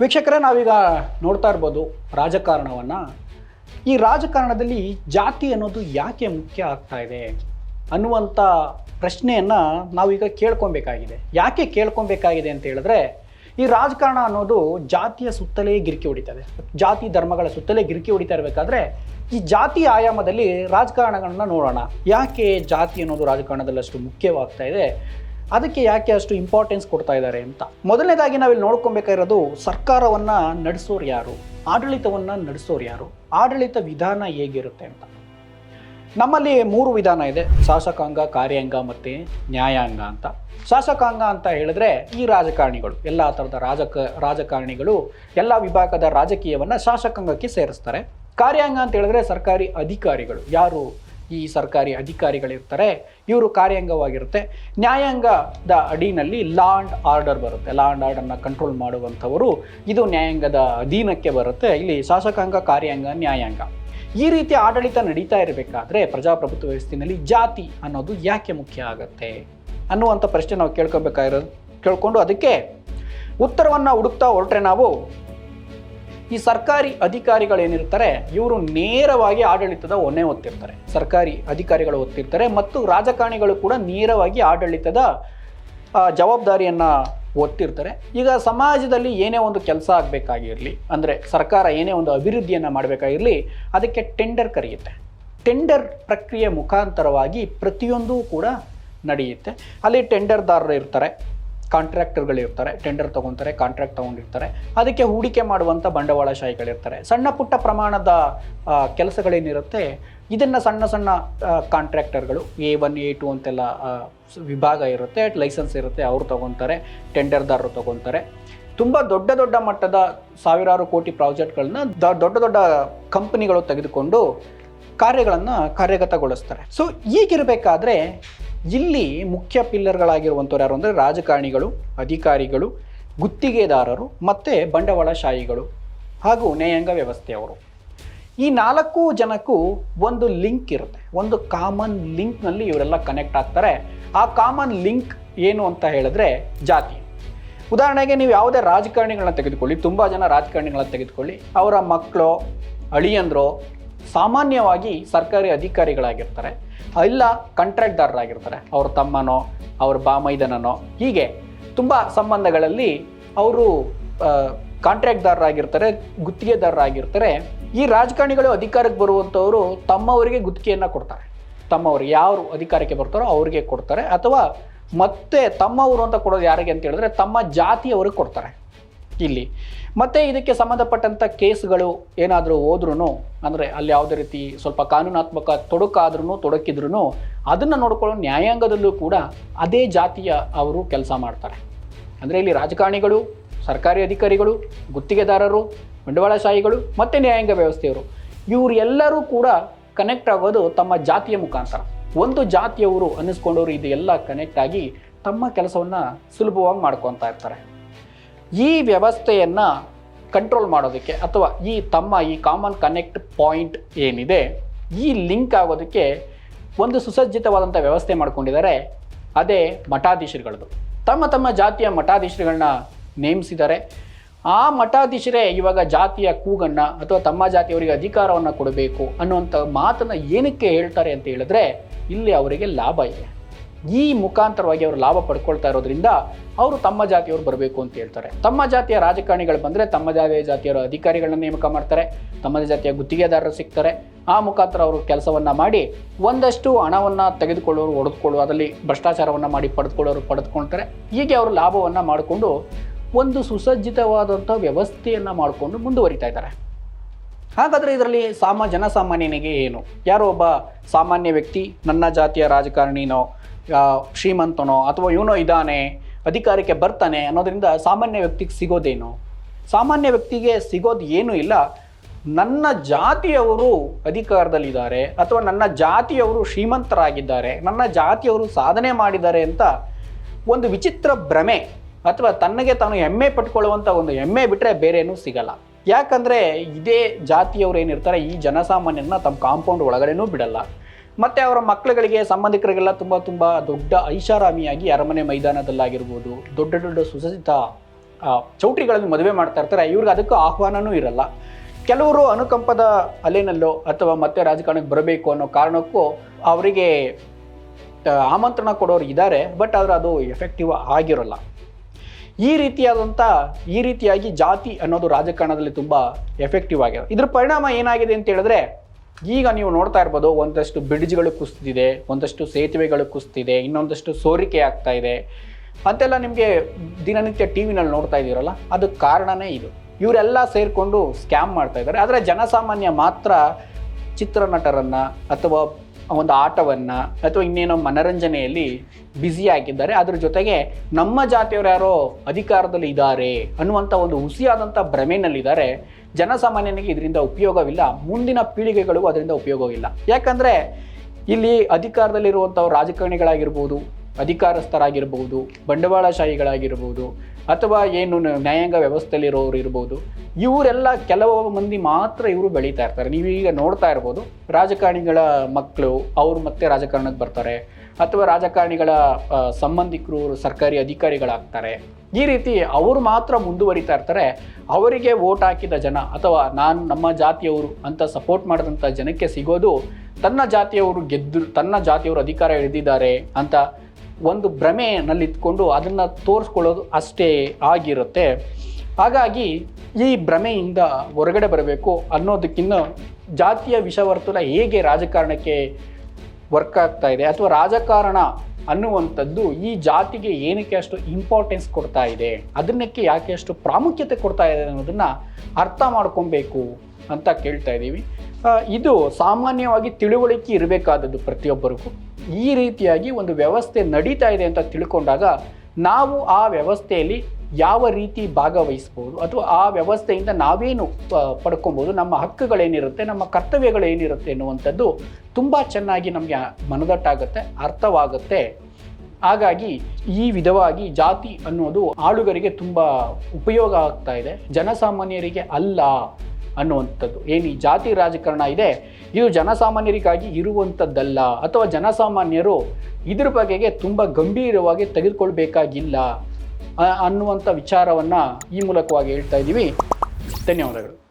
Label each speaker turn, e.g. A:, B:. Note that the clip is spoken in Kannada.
A: ವೀಕ್ಷಕರೇ, ನಾವೀಗ ನೋಡ್ತಾ ಇರ್ಬೋದು ರಾಜಕಾರಣವನ್ನು. ಈ ರಾಜಕಾರಣದಲ್ಲಿ ಜಾತಿ ಅನ್ನೋದು ಯಾಕೆ ಮುಖ್ಯ ಆಗ್ತಾ ಇದೆ ಅನ್ನುವಂಥ ಪ್ರಶ್ನೆಯನ್ನು ನಾವೀಗ ಕೇಳ್ಕೊಬೇಕಾಗಿದೆ. ಯಾಕೆ ಕೇಳ್ಕೊಬೇಕಾಗಿದೆ ಅಂತ ಹೇಳಿದ್ರೆ, ಈ ರಾಜಕಾರಣ ಅನ್ನೋದು ಜಾತಿಯ ಸುತ್ತಲೇ ಗಿರಿಕಿ ಹೊಡಿತದೆ. ಜಾತಿ ಧರ್ಮಗಳ ಸುತ್ತಲೇ ಗಿರಿಕಿ ಹೊಡಿತಾ ಇರಬೇಕಾದ್ರೆ, ಈ ಜಾತಿ ಆಯಾಮದಲ್ಲಿ ರಾಜಕಾರಣಗಳನ್ನ ನೋಡೋಣ. ಯಾಕೆ ಜಾತಿ ಅನ್ನೋದು ರಾಜಕಾರಣದಲ್ಲಿ ಅಷ್ಟು ಮುಖ್ಯವಾಗ್ತಾ ಇದೆ? ಅದಕ್ಕೆ ಯಾಕೆ ಅಷ್ಟು ಇಂಪಾರ್ಟೆನ್ಸ್ ಕೊಡ್ತಾ ಇದ್ದಾರೆ ಅಂತ? ಮೊದಲನೇದಾಗಿ ನಾವಿಲ್ಲಿ ನೋಡ್ಕೊಬೇಕಾಗಿರೋದು ಸರ್ಕಾರವನ್ನು ನಡೆಸೋರು ಯಾರು? ಆಡಳಿತವನ್ನು ನಡೆಸೋರು ಯಾರು? ಆಡಳಿತ ವಿಧಾನ ಹೇಗಿರುತ್ತೆ ಅಂತ? ನಮ್ಮಲ್ಲಿ ಮೂರು ವಿಧಾನ ಇದೆ. ಶಾಸಕಾಂಗ, ಕಾರ್ಯಾಂಗ ಮತ್ತು ನ್ಯಾಯಾಂಗ ಅಂತ. ಶಾಸಕಾಂಗ ಅಂತ ಹೇಳಿದ್ರೆ ಈ ರಾಜಕಾರಣಿಗಳು, ಎಲ್ಲ ಥರದ ರಾಜಕ, ರಾಜಕಾರಣಿಗಳು, ಎಲ್ಲ ವಿಭಾಗದ ರಾಜಕೀಯವನ್ನು ಶಾಸಕಾಂಗಕ್ಕೆ ಸೇರಿಸ್ತಾರೆ. ಕಾರ್ಯಾಂಗ ಅಂತ ಹೇಳಿದ್ರೆ ಸರ್ಕಾರಿ ಅಧಿಕಾರಿಗಳು. ಯಾರು? ಈ ಸರ್ಕಾರಿ ಅಧಿಕಾರಿಗಳಿರ್ತಾರೆ, ಇವರು ಕಾರ್ಯಾಂಗವಾಗಿರುತ್ತೆ. ನ್ಯಾಯಾಂಗದ ಅಡಿನಲ್ಲಿ ಲಾ ಆ್ಯಂಡ್ ಆರ್ಡರ್ ಬರುತ್ತೆ. ಲಾ ಆ್ಯಂಡ್ ಆರ್ಡರ್ನ ಕಂಟ್ರೋಲ್ ಮಾಡುವಂಥವರು ಇದು ನ್ಯಾಯಾಂಗದ ಅಧೀನಕ್ಕೆ ಬರುತ್ತೆ. ಇಲ್ಲಿ ಶಾಸಕಾಂಗ, ಕಾರ್ಯಾಂಗ, ನ್ಯಾಯಾಂಗ. ಈ ರೀತಿ ಆಡಳಿತ ನಡೀತಾ ಇರಬೇಕಾದ್ರೆ ಪ್ರಜಾಪ್ರಭುತ್ವ ವ್ಯವಸ್ಥೆಯಲ್ಲಿ ಜಾತಿ ಅನ್ನೋದು ಯಾಕೆ ಮುಖ್ಯ ಆಗುತ್ತೆ? ಅನ್ನುವಂಥ ಪ್ರಶ್ನೆ ನಾವು ಕೇಳ್ಕೊಬೇಕಾಗಿರೋದು, ಕೇಳ್ಕೊಂಡು ಅದಕ್ಕೆ ಉತ್ತರವನ್ನು ಹುಡುಕ್ತಾ ಹೊರಟ್ರೆ ನಾವು ಈ ಸರ್ಕಾರಿ ಅಧಿಕಾರಿಗಳೇನಿರ್ತಾರೆ, ಇವರು ನೇರವಾಗಿ ಆಡಳಿತದ ಹೊಣೆ ಹೊತ್ತಿರ್ತಾರೆ. ಸರ್ಕಾರಿ ಅಧಿಕಾರಿಗಳು ಹೊತ್ತಿರ್ತಾರೆ ಮತ್ತು ರಾಜಕಾರಣಿಗಳು ಕೂಡ ನೇರವಾಗಿ ಆಡಳಿತದ ಜವಾಬ್ದಾರಿಯನ್ನ ಹೊತ್ತಿರ್ತಾರೆ. ಈಗ ಸಮಾಜದಲ್ಲಿ ಏನೇ ಒಂದು ಕೆಲಸ ಆಗಬೇಕಾಗಿರಲಿ, ಅಂದರೆ ಸರ್ಕಾರ ಏನೇ ಒಂದು ಅಭಿವೃದ್ಧಿಯನ್ನು ಮಾಡಬೇಕಾಗಿರಲಿ, ಅದಕ್ಕೆ ಟೆಂಡರ್ ಕರೆಯುತ್ತೆ. ಟೆಂಡರ್ ಪ್ರಕ್ರಿಯೆ ಮುಖಾಂತರವಾಗಿ ಪ್ರತಿಯೊಂದೂ ಕೂಡ ನಡೆಯುತ್ತೆ. ಅಲ್ಲಿ ಟೆಂಡರ್ದಾರರು ಇರ್ತಾರೆ. ಕಾಂಟ್ರಾಕ್ಟರ್ಗಳು ಇರ್ತಾರೆ ಟೆಂಡರ್ ತಗೊಂತಾರೆ ಕಾಂಟ್ರಾಕ್ಟ್ ತಗೊಂಡಿರ್ತಾರೆ. ಅದಕ್ಕೆ ಹೂಡಿಕೆ ಮಾಡುವಂಥ ಬಂಡವಾಳಶಾಹಿಗಳಿರ್ತಾರೆ ಸಣ್ಣ ಪುಟ್ಟ ಪ್ರಮಾಣದ ಕೆಲಸಗಳೇನಿರುತ್ತೆ, ಇದನ್ನು ಸಣ್ಣ ಸಣ್ಣ ಕಾಂಟ್ರಾಕ್ಟರ್ಗಳು ಎ ಒನ್ ಎ ಟು ಅಂತೆಲ್ಲ ವಿಭಾಗ ಇರುತ್ತೆ ಲೈಸೆನ್ಸ್ ಇರುತ್ತೆ, ಅವರು ತಗೊಂತಾರೆ ಟೆಂಡರ್ದಾರರು ತಗೊಂತಾರೆ. ತುಂಬ ದೊಡ್ಡ ದೊಡ್ಡ ಮಟ್ಟದ ಸಾವಿರಾರು ಕೋಟಿ ಪ್ರಾಜೆಕ್ಟ್ಗಳನ್ನ ದೊಡ್ಡ ದೊಡ್ಡ ಕಂಪನಿಗಳು ತೆಗೆದುಕೊಂಡು ಕಾರ್ಯಗಳನ್ನು ಕಾರ್ಯಗತಗೊಳಿಸ್ತಾರೆ. ಸೊ ಈಗಿರಬೇಕಾದ್ರೆ ಇಲ್ಲಿ ಮುಖ್ಯ ಪಿಲ್ಲರ್ಗಳಾಗಿರುವಂಥವ್ರು ಯಾರು ಅಂದರೆ ರಾಜಕಾರಣಿಗಳು, ಅಧಿಕಾರಿಗಳು, ಗುತ್ತಿಗೆದಾರರು, ಮತ್ತು ಬಂಡವಾಳಶಾಹಿಗಳು ಹಾಗೂ ನ್ಯಾಯಾಂಗ ವ್ಯವಸ್ಥೆಯವರು. ಈ ನಾಲ್ಕು ಜನಕ್ಕೂ ಒಂದು ಲಿಂಕ್ ಇರುತ್ತೆ. ಒಂದು ಕಾಮನ್ ಲಿಂಕ್ನಲ್ಲಿ ಇವರೆಲ್ಲ ಕನೆಕ್ಟ್ ಆಗ್ತಾರೆ. ಆ ಕಾಮನ್ ಲಿಂಕ್ ಏನು ಅಂತ ಹೇಳಿದ್ರೆ ಜಾತಿ. ಉದಾಹರಣೆಗೆ ನೀವು ಯಾವುದೇ ರಾಜಕಾರಣಿಗಳನ್ನ ತೆಗೆದುಕೊಳ್ಳಿ, ತುಂಬ ಜನ ರಾಜಕಾರಣಿಗಳನ್ನ ತೆಗೆದುಕೊಳ್ಳಿ. ಅವರ ಮಕ್ಕಳು, ಅಳಿಯಂದ್ರು ಸಾಮಾನ್ಯವಾಗಿ ಸರ್ಕಾರಿ ಅಧಿಕಾರಿಗಳಾಗಿರ್ತಾರೆ. ಇಲ್ಲ ಕಾಂಟ್ರಾಕ್ಟ್ದಾರರಾಗಿರ್ತಾರೆ ಅವ್ರ ತಮ್ಮನೋ, ಅವ್ರ ಬಾಮೈದನನೋ ಹೀಗೆ ತುಂಬ ಸಂಬಂಧಗಳಲ್ಲಿ ಅವರು ಕಾಂಟ್ರಾಕ್ಟ್ದಾರರಾಗಿರ್ತಾರೆ ಗುತ್ತಿಗೆದಾರರಾಗಿರ್ತಾರೆ. ಈ ರಾಜಕಾರಣಿಗಳು ಅಧಿಕಾರಕ್ಕೆ ಬರುವಂಥವರು ತಮ್ಮವರಿಗೆ ಗುತ್ತಿಗೆಯನ್ನು ಕೊಡ್ತಾರೆ. ತಮ್ಮವರು ಯಾರು ಅಧಿಕಾರಕ್ಕೆ ಬರ್ತಾರೋ ಅವ್ರಿಗೆ ಕೊಡ್ತಾರೆ. ಅಥವಾ ಮತ್ತೆ ತಮ್ಮವರು ಅಂತ ಕೊಡೋದು ಯಾರಿಗೆ ಅಂತ ಹೇಳಿದ್ರೆ ತಮ್ಮ ಜಾತಿಯವ್ರಿಗೆ ಕೊಡ್ತಾರೆ. ಇಲ್ಲಿ. ಮತ್ತೆ ಇದಕ್ಕೆ ಸಂಬಂಧಪಟ್ಟಂಥ ಕೇಸ್ಗಳು ಏನಾದರೂ ಹೋದ್ರೂ ಅಂದರೆ ಅಲ್ಲಿ ಯಾವುದೇ ರೀತಿ ಸ್ವಲ್ಪ ಕಾನೂನಾತ್ಮಕ ತೊಡಕಾದ್ರೂ ತೊಡಕಿದ್ರೂ ಅದನ್ನು ನೋಡಿಕೊಳ್ಳೋ ನ್ಯಾಯಾಂಗದಲ್ಲೂ ಕೂಡ ಅದೇ ಜಾತಿಯ ಅವರು ಕೆಲಸ ಮಾಡ್ತಾರೆ. ಅಂದರೆ ಇಲ್ಲಿ ರಾಜಕಾರಣಿಗಳು, ಸರ್ಕಾರಿ ಅಧಿಕಾರಿಗಳು, ಗುತ್ತಿಗೆದಾರರು, ಬಂಡವಾಳಶಾಹಿಗಳು, ಮತ್ತು ನ್ಯಾಯಾಂಗ ವ್ಯವಸ್ಥೆಯವರು ಇವರೆಲ್ಲರೂ ಕೂಡ ಕನೆಕ್ಟ್ ಆಗೋದು ತಮ್ಮ ಜಾತಿಯ ಮುಖಾಂತರ. ಒಂದು ಜಾತಿಯವರು ಅನ್ನಿಸ್ಕೊಂಡವರು ಇದೆಲ್ಲ ಕನೆಕ್ಟ್ ಆಗಿ ತಮ್ಮ ಕೆಲಸವನ್ನು ಸುಲಭವಾಗಿ ಮಾಡ್ಕೊತಾ ಇರ್ತಾರೆ. ಈ ವ್ಯವಸ್ಥೆಯನ್ನು ಕಂಟ್ರೋಲ್ ಮಾಡೋದಕ್ಕೆ ಅಥವಾ ಈ ತಮ್ಮ ಈ ಕಾಮನ್ ಕನೆಕ್ಟ್ ಪಾಯಿಂಟ್ ಏನಿದೆ, ಈ ಲಿಂಕ್ ಆಗೋದಕ್ಕೆ ಒಂದು ಸುಸಜ್ಜಿತವಾದಂಥ ವ್ಯವಸ್ಥೆ ಮಾಡಿಕೊಂಡಿದ್ದಾರೆ. ಅದೇ ಮಠಾಧೀಶರುಗಳದು ತಮ್ಮ ತಮ್ಮ ಜಾತಿಯ ಮಠಾಧೀಶರುಗಳನ್ನ ನೇಮಿಸಿದ್ದಾರೆ. ಆ ಮಠಾಧೀಶರೇ ಇವಾಗ ಜಾತಿಯ ಕೂಗನ್ನು ಅಥವಾ ತಮ್ಮ ಜಾತಿಯವರಿಗೆ ಅಧಿಕಾರವನ್ನು ಕೊಡಬೇಕು ಅನ್ನುವಂಥ ಮಾತನ್ನು ಏನಕ್ಕೆ ಹೇಳ್ತಾರೆ ಅಂತ ಹೇಳಿದ್ರೆ, ಇಲ್ಲಿ ಅವರಿಗೆ ಲಾಭ ಇದೆ. ಈ ಮುಖಾಂತರವಾಗಿ ಅವರು ಲಾಭ ಪಡ್ಕೊಳ್ತಾ ಇರೋದ್ರಿಂದ ಅವರು ತಮ್ಮ ಜಾತಿಯವರು ಬರಬೇಕು ಅಂತ ಹೇಳ್ತಾರೆ. ತಮ್ಮ ಜಾತಿಯ ರಾಜಕಾರಣಿಗಳು ಬಂದರೆ ತಮ್ಮ ಜಾತಿಯ ಜಾತಿಯವರ ಅಧಿಕಾರಿಗಳನ್ನ ನೇಮಕ ಮಾಡ್ತಾರೆ, ತಮ್ಮದೇ ಜಾತಿಯ ಗುತ್ತಿಗೆದಾರರು ಸಿಗ್ತಾರೆ. ಆ ಮುಖಾಂತರ ಅವರು ಕೆಲಸವನ್ನು ಮಾಡಿ ಒಂದಷ್ಟು ಹಣವನ್ನು ತೆಗೆದುಕೊಳ್ಳೋರು ಹೊಡೆದುಕೊಳ್ಳೋ ಅದರಲ್ಲಿ ಭ್ರಷ್ಟಾಚಾರವನ್ನು ಮಾಡಿ ಪಡೆದುಕೊಳ್ಳೋರು, ಪಡೆದುಕೊಳ್ತಾರೆ. ಹೀಗೆ ಅವರು ಲಾಭವನ್ನು ಮಾಡಿಕೊಂಡು ಒಂದು ಸುಸಜ್ಜಿತವಾದಂಥ ವ್ಯವಸ್ಥೆಯನ್ನು ಮಾಡಿಕೊಂಡು ಮುಂದುವರಿತಾ ಇದ್ದಾರೆ. ಹಾಗಾದರೆ ಇದರಲ್ಲಿ ಸಾಮ, ಜನಸಾಮಾನ್ಯನಿಗೆ ಏನು? ಯಾರೋ ಒಬ್ಬ ಸಾಮಾನ್ಯ ವ್ಯಕ್ತಿ, ನನ್ನ ಜಾತಿಯ ರಾಜಕಾರಣಿನೋ ಶ್ರೀಮಂತನೋ ಅಥವಾ ಇವನೋ ಇದ್ದಾನೆ, ಅಧಿಕಾರಕ್ಕೆ ಬರ್ತಾನೆ ಅನ್ನೋದರಿಂದ ಸಾಮಾನ್ಯ ವ್ಯಕ್ತಿಗೆ ಸಿಗೋದೇನು? ಸಾಮಾನ್ಯ ವ್ಯಕ್ತಿಗೆ ಸಿಗೋದು ಏನೂ ಇಲ್ಲ. ನನ್ನ ಜಾತಿಯವರು ಅಧಿಕಾರದಲ್ಲಿದ್ದಾರೆ ಅಥವಾ ನನ್ನ ಜಾತಿಯವರು ಶ್ರೀಮಂತರಾಗಿದ್ದಾರೆ, ನನ್ನ ಜಾತಿಯವರು ಸಾಧನೆ ಮಾಡಿದ್ದಾರೆ ಅಂತ ಒಂದು ವಿಚಿತ್ರ ಭ್ರಮೆ ಅಥವಾ ತನ್ನಗೆ ತಾನು ಹೆಮ್ಮೆ ಪಟ್ಕೊಳ್ಳುವಂಥ ಒಂದು ಹೆಮ್ಮೆ ಬಿಟ್ಟರೆ ಬೇರೇನೂ ಸಿಗಲ್ಲ. ಯಾಕಂದರೆ ಇದೇ ಜಾತಿಯವರು ಏನಿರ್ತಾರೆ, ಈ ಜನಸಾಮಾನ್ಯನ ತಮ್ಮ ಕಾಂಪೌಂಡ್ ಒಳಗಡೆನೂ ಬಿಡಲ್ಲ. ಮತ್ತು ಅವರ ಮಕ್ಕಳುಗಳಿಗೆ, ಸಂಬಂಧಿಕರಿಗೆಲ್ಲ ತುಂಬ ತುಂಬ ದೊಡ್ಡ ಐಷಾರಾಮಿಯಾಗಿ ಅರಮನೆ ಮೈದಾನದಲ್ಲಾಗಿರ್ಬೋದು, ದೊಡ್ಡ ದೊಡ್ಡ ಸುಸಜ್ಜಿತ ಚೌಟ್ರಿಗಳನ್ನು ಮದುವೆ ಮಾಡ್ತಾ ಇರ್ತಾರೆ. ಇವ್ರಿಗೆ ಅದಕ್ಕೂ ಆಹ್ವಾನವೂ ಇರಲ್ಲ. ಕೆಲವರು ಅನುಕಂಪದ ಅಲೆನಲ್ಲೋ ಅಥವಾ ಮತ್ತೆ ರಾಜಕಾರಣಕ್ಕೆ ಬರಬೇಕು ಅನ್ನೋ ಕಾರಣಕ್ಕೂ ಅವರಿಗೆ ಆಮಂತ್ರಣ ಕೊಡೋರು ಇದ್ದಾರೆ. ಬಟ್ ಆದರೆ ಅದು ಎಫೆಕ್ಟಿವ್ ಆಗಿರೋಲ್ಲ. ಈ ರೀತಿಯಾದಂಥ ಈ ರೀತಿಯಾಗಿ ಜಾತಿ ಅನ್ನೋದು ರಾಜಕಾರಣದಲ್ಲಿ ತುಂಬ ಎಫೆಕ್ಟಿವ್ ಆಗಿದೆ. ಇದ್ರ ಪರಿಣಾಮ ಏನಾಗಿದೆ ಅಂತ ಹೇಳಿದ್ರೆ ಈಗ ನೀವು ನೋಡ್ತಾ ಇರ್ಬೋದು ಒಂದಷ್ಟು ಬ್ರಿಡ್ಜ್ಗಳು ಕುಸ್ತಿದೆ, ಒಂದಷ್ಟು ಸೇತುವೆಗಳು ಕುಸ್ತಿದೆ, ಇನ್ನೊಂದಷ್ಟು ಸೋರಿಕೆ ಆಗ್ತಾ ಇದೆ. ಅಂತೆಲ್ಲ ನಿಮಗೆ ದಿನನಿತ್ಯ ಟಿ ವಿನಲ್ಲಿ ನೋಡ್ತಾ ಇದ್ದೀರಲ್ಲ, ಅದಕ್ಕೆ ಕಾರಣನೇ ಇದು. ಇವರೆಲ್ಲ ಸೇರಿಕೊಂಡು ಸ್ಕ್ಯಾಮ್ ಮಾಡ್ತಾ ಇದ್ದಾರೆ. ಆದರೆ ಜನಸಾಮಾನ್ಯ ಮಾತ್ರ ಚಿತ್ರನಟರನ್ನು ಅಥವಾ ಒಂದು ಆಟವನ್ನು ಅಥವಾ ಇನ್ನೇನೋ ಮನರಂಜನೆಯಲ್ಲಿ ಬ್ಯುಸಿ ಆಗಿದ್ದಾರೆ. ಅದ್ರ ಜೊತೆಗೆ ನಮ್ಮ ಜಾತಿಯವರು ಯಾರೋ ಅಧಿಕಾರದಲ್ಲಿ ಇದ್ದಾರೆ ಅನ್ನುವಂಥ ಒಂದು ಹುಸಿಯಾದಂಥ ಭ್ರಮೆನಲ್ಲಿದ್ದಾರೆ. ಜನಸಾಮಾನ್ಯನಿಗೆ ಇದರಿಂದ ಉಪಯೋಗವಿಲ್ಲ. ಮುಂದಿನ ಪೀಳಿಗೆಗಳಿಗೂ ಅದರಿಂದ ಉಪಯೋಗವಿಲ್ಲ. ಯಾಕಂದರೆ ಇಲ್ಲಿ ಅಧಿಕಾರದಲ್ಲಿರುವಂಥ ರಾಜಕಾರಣಿಗಳಾಗಿರ್ಬೋದು ಅಧಿಕಾರಸ್ಥರಾಗಿರ್ಬೋದು, ಬಂಡವಾಳಶಾಹಿಗಳಾಗಿರ್ಬೋದು, ಅಥವಾ ಏನು ನ್ಯಾಯಾಂಗ ವ್ಯವಸ್ಥೆಯಲ್ಲಿರೋರು ಇರ್ಬೋದು, ಇವರೆಲ್ಲ ಕೆಲವು ಮಂದಿ ಮಾತ್ರ ಇವರು ಬೆಳೀತಾ ಇರ್ತಾರೆ. ನೀವು ಈಗ ನೋಡ್ತಾ ಇರ್ಬೋದು, ರಾಜಕಾರಣಿಗಳ ಮಕ್ಕಳು ಅವರು ಮತ್ತೆ ರಾಜಕಾರಣಕ್ಕೆ ಬರ್ತಾರೆ, ಅಥವಾ ರಾಜಕಾರಣಿಗಳ ಸಂಬಂಧಿಕರು ಸರ್ಕಾರಿ ಅಧಿಕಾರಿಗಳಾಗ್ತಾರೆ. ಈ ರೀತಿ ಅವರು ಮಾತ್ರ ಮುಂದುವರಿತಾ ಇರ್ತಾರೆ. ಅವರಿಗೆ ವೋಟ್ ಹಾಕಿದ ಜನ ಅಥವಾ ನಾನು ನಮ್ಮ ಜಾತಿಯವರು ಅಂತ ಸಪೋರ್ಟ್ ಮಾಡಿದಂಥ ಜನಕ್ಕೆ ಸಿಗೋದು, ತನ್ನ ಜಾತಿಯವರು ಗೆದ್ದು, ತನ್ನ ಜಾತಿಯವರು ಅಧಿಕಾರ ಹಿಡಿದಿದ್ದಾರೆ ಅಂತ ಒಂದು ಭ್ರಮೆನಲ್ಲಿತ್ಕೊಂಡು ಅದನ್ನು ತೋರಿಸ್ಕೊಳ್ಳೋದು ಅಷ್ಟೇ ಆಗಿರುತ್ತೆ. ಹಾಗಾಗಿ ಈ ಭ್ರಮೆಯಿಂದ ಹೊರಗಡೆ ಬರಬೇಕು ಅನ್ನೋದಕ್ಕಿಂತ ಜಾತಿಯ ವಿಷವರ್ತುಲ ಹೇಗೆ ರಾಜಕಾರಣಕ್ಕೆ ವರ್ಕ್ ಆಗ್ತಾ ಇದೆ ಅಥವಾ ರಾಜಕಾರಣ ಅನ್ನುವಂಥದ್ದು ಈ ಜಾತಿಗೆ ಏನಕ್ಕೆ ಅಷ್ಟು ಇಂಪಾರ್ಟೆನ್ಸ್ ಕೊಡ್ತಾ ಇದೆ, ಅದನ್ನಕ್ಕೆ ಯಾಕೆ ಅಷ್ಟು ಪ್ರಾಮುಖ್ಯತೆ ಕೊಡ್ತಾ ಇದೆ ಅನ್ನೋದನ್ನು ಅರ್ಥ ಮಾಡ್ಕೊಬೇಕು ಅಂತ ಕೇಳ್ತಾ ಇದ್ದೀವಿ ಇದು ಸಾಮಾನ್ಯವಾಗಿ ತಿಳುವಳಿಕೆ ಇರಬೇಕಾದದ್ದು ಪ್ರತಿಯೊಬ್ಬರಿಗೂ. ಈ ರೀತಿಯಾಗಿ ಒಂದು ವ್ಯವಸ್ಥೆ ನಡೀತಾ ಇದೆ ಅಂತ ತಿಳ್ಕೊಂಡಾಗ ನಾವು ಆ ವ್ಯವಸ್ಥೆಯಲ್ಲಿ ಯಾವ ರೀತಿ ಭಾಗವಹಿಸ್ಬೋದು ಅಥವಾ ಆ ವ್ಯವಸ್ಥೆಯಿಂದ ನಾವೇನು ಪಡ್ಕೊಬೋದು, ನಮ್ಮ ಹಕ್ಕುಗಳೇನಿರುತ್ತೆ, ನಮ್ಮ ಕರ್ತವ್ಯಗಳೇನಿರುತ್ತೆ ಎನ್ನುವಂಥದ್ದು ತುಂಬ ಚೆನ್ನಾಗಿ ನಮಗೆ ಮನದಟ್ಟಾಗುತ್ತೆ, ಅರ್ಥವಾಗುತ್ತೆ. ಹಾಗಾಗಿ ಈ ವಿಧವಾಗಿ ಜಾತಿ ಅನ್ನೋದು ಆಳುಗರಿಗೆ ತುಂಬ ಉಪಯೋಗ ಆಗ್ತಾ ಇದೆ. ಜನಸಾಮಾನ್ಯರಿಗೆ ಅಲ್ಲ. ಅನ್ನುವಂಥದ್ದು. ಏನು ಈ ಜಾತಿ ರಾಜಕಾರಣ ಇದೆ? ಇದು ಜನಸಾಮಾನ್ಯರಿಗಾಗಿ ಇರುವಂಥದ್ದಲ್ಲ. ಅಥವಾ ಜನಸಾಮಾನ್ಯರು ಇದ್ರ ಬಗೆಗೆ ತುಂಬ ಗಂಭೀರವಾಗಿ ತೆಗೆದುಕೊಳ್ಬೇಕಾಗಿಲ್ಲ ಅನ್ನುವಂಥ ವಿಚಾರವನ್ನು ಈ ಮೂಲಕವಾಗಿ ಹೇಳ್ತಾ ಇದ್ದೀವಿ. ಧನ್ಯವಾದಗಳು.